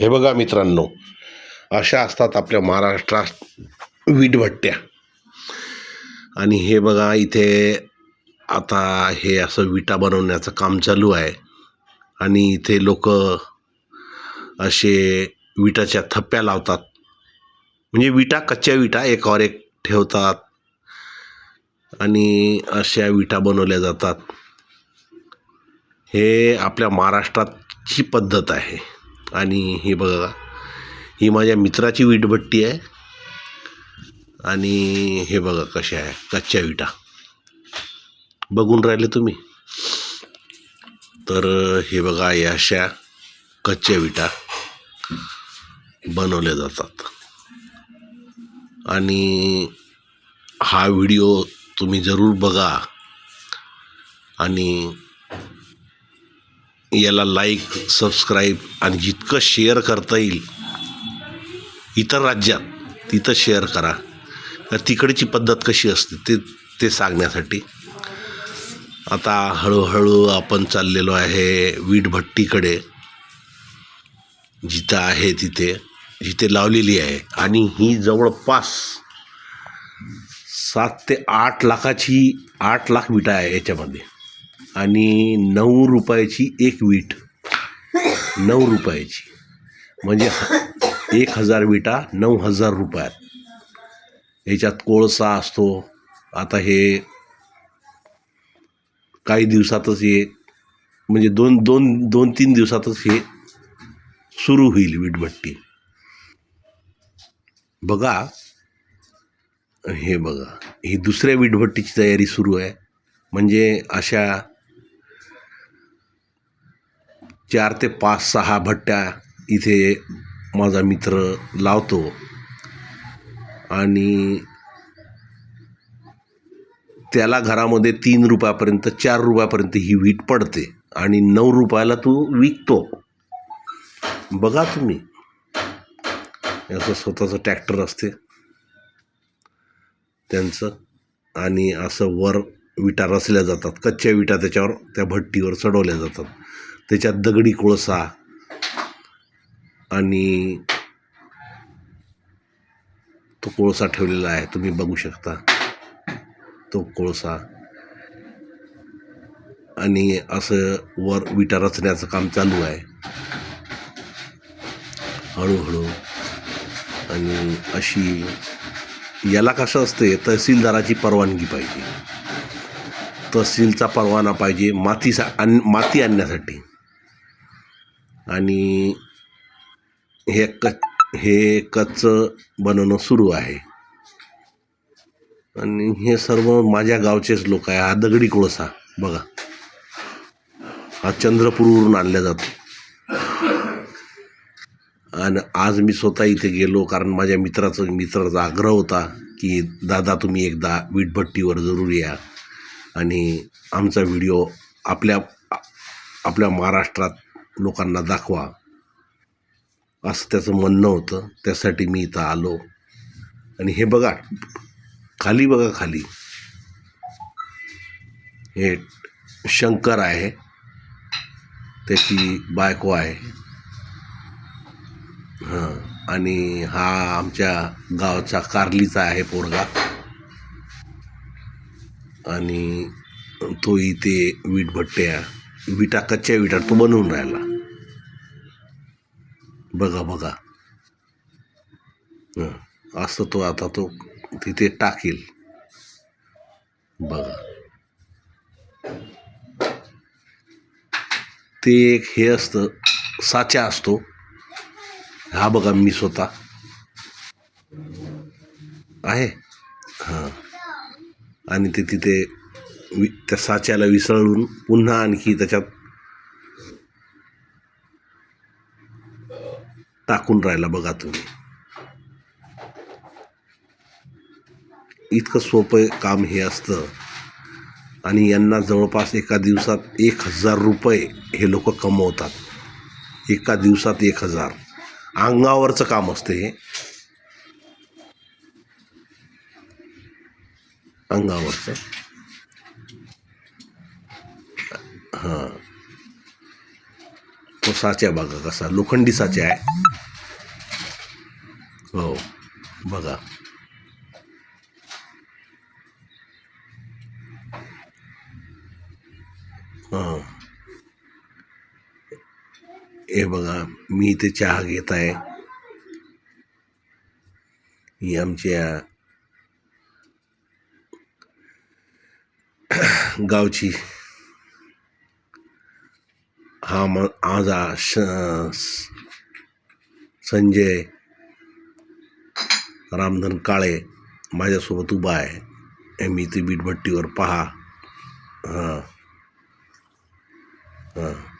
हे बघा मित्रांनो अशा असतात आपल्या महाराष्ट्रात वीटभट्ट्या. आणि हे बघा इथे आता हे असं विटा बनवण्याचं काम चालू आहे. आणि इथे लोक असे विटाच्या थप्प्या लावतात. म्हणजे विटा कच्च्या विटा एकावर एक ठेवतात. आणि अशा विटा बनवल्या जातात. हे आपल्या महाराष्ट्राची पद्धत आहे. आणि हे बघा ही माझ्या मित्राची वीटभट्टी आहे. आणि हे बघा कशा आहे कच्च्या विटा. बघून राहिले तुम्ही. तर हे बघा या अशा कच्च्या विटा बनवल्या जातात. आणि हा व्हिडिओ तुम्ही जरूर बघा. आणि याला लाईक सबस्क्राईब आणि जितकं शेअर करता येईल इतर राज्यात तिथं शेअर करा. तर तिकडची पद्धत कशी असते ते ते सांगण्यासाठी. आता हळूहळू आपण चाललेलो आहे वीटभट्टीकडे. जिथं आहे तिथे जिथे लावलेली आहे. आणि ही जवळपास सात ते आठ लाखाची आठ लाख विटा आहे याच्यामध्ये. आणि नऊ रुपयाची एक वीट. नऊ रुपयाची. म्हणजे एक हजार विटा नऊ हजार रुपयात. याच्यात कोळसा असतो. आता हे काही दिवसातच हे म्हणजे दोन दोन दोन तीन दिवसातच हे सुरू होईल वीटभट्टी. बघा. हे बघा. ही दुसऱ्या वीटभट्टीची तयारी सुरू आहे. म्हणजे अशा चार ते पाच सहा भट्ट्या इथे माझा मित्र लावतो. आणि त्याला घरामध्ये तीन रुपयापर्यंत चार रुपयापर्यंत ही वीट पडते आणि नऊ रुपयाला तू विकतो. बघा तुम्ही. असं स्वतःचं ट्रॅक्टर असते. त्यांचं. आणि असं वर विटा रचल्या जातात. कच्च्या विटा त्याच्यावर त्या भट्टीवर चढवल्या जातात. त्याच्यात दगडी कोळसा आणि तो कोळसा ठेवलेला आहे तुम्ही बघू शकता. तो कोळसा. आणि असं वर विटा रचण्याचं काम चालू आहे. हळूहळू. आणि अशी याला कसं असते तहसीलदाराची परवानगी पाहिजे. तहसीलचा परवाना पाहिजे मातीसा आण माती आणण्यासाठी. आणि हे कच हे कच्चं बनवणं सुरू आहे. आणि हे सर्व माझ्या गावचेच लोक आहे. हा दगडी कोळसा बघा. हा चंद्रपूरवरून आणला जातो. आणि आज मी स्वतः इथे गेलो कारण माझ्या मित्राचं मित्राचा आग्रह होता की दादा तुम्ही एकदा वीटभट्टीवर जरूर या. आणि आमचा व्हिडिओ आपल्या आपल्या महाराष्ट्रात लोकांना दाखवा. असं त्याचं म्हणणं होतं. त्यासाठी मी इथं आलो. आणि हे बघा खाली बघा खाली. हे शंकर आहे. त्याची बायको आहे. हां. आणि हा आमच्या गावचा कारलीचा आहे पोरगा. आणि तो इथे वीटभट्ट्या विटा कच्च्या विटा तो बनवून राहिला. बघा बघा. असं तो आता तो तिथे टाकेल. बघा. ते एक हे असतं साचा असतो. हा बघा मी स्वतः. आहे? हां. आणि ते तिथे वि त्या साच्याला विसळून पुन्हा आणखी त्याच्यात टाकून राहिला बघा तुम्ही. इतकं सोपं काम हे असतं. आणि यांना जवळपास एका दिवसात एक हजार रुपये हे लोक कमवतात. एका दिवसात एक हजार. अंगावरचं काम असतं हे. अंगावरचं. हां. तो साच्या बघा कसा लोखंडी साच्या आहे. हो बघा. हां. हे बघा मी इथे चहा घेत आहे. ही आमच्या गावची हा म आज श संजय रामधन काळे माझ्यासोबत उभा आहे. हे मी ती बीटभट्टीवर पहा. हां. हां.